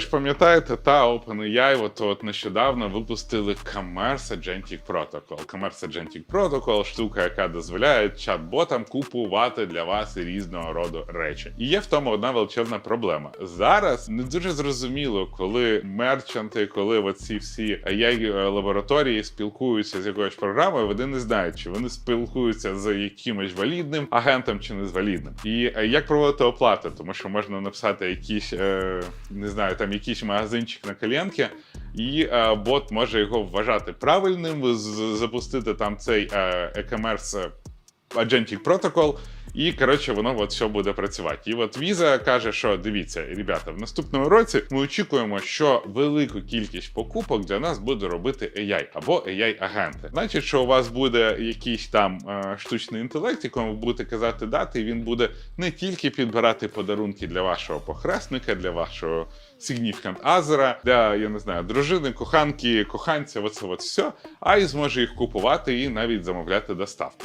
ж пам'ятаєте, та OpenAI от, от нещодавно випустили Commerce Agentic Protocol. Commerce Agentic Protocol – штука, яка дозволяє чат-ботам купувати для вас різного роду речі. І є в тому одна величезна проблема. Зараз не дуже зрозуміло, коли мерчанти, коли оці всі AI лабораторії спілкуються з якоюсь програмою, вони не знають, чи вони спілкуються з якимось валідним агентом чи не з. І е, як проводити оплату, тому що можна написати якийсь, е, не знаю, там якийсь магазинчик на коленки, і е, бот може його вважати правильним, запустити там цей е, e-commerce Agentic Protocol, і коротше воно от все буде працювати. І от Visa каже, що дивіться, ребята, в наступному році ми очікуємо, що велику кількість покупок для нас буде робити AI або AI-агенти. Значить, що у вас буде якийсь там е, штучний інтелект, якому ви будете казати дати, і він буде не тільки підбирати подарунки для вашого похресника, для вашого significant азера, для я не знаю, дружини, коханки, коханця, оце от все, а й зможе їх купувати і навіть замовляти доставку.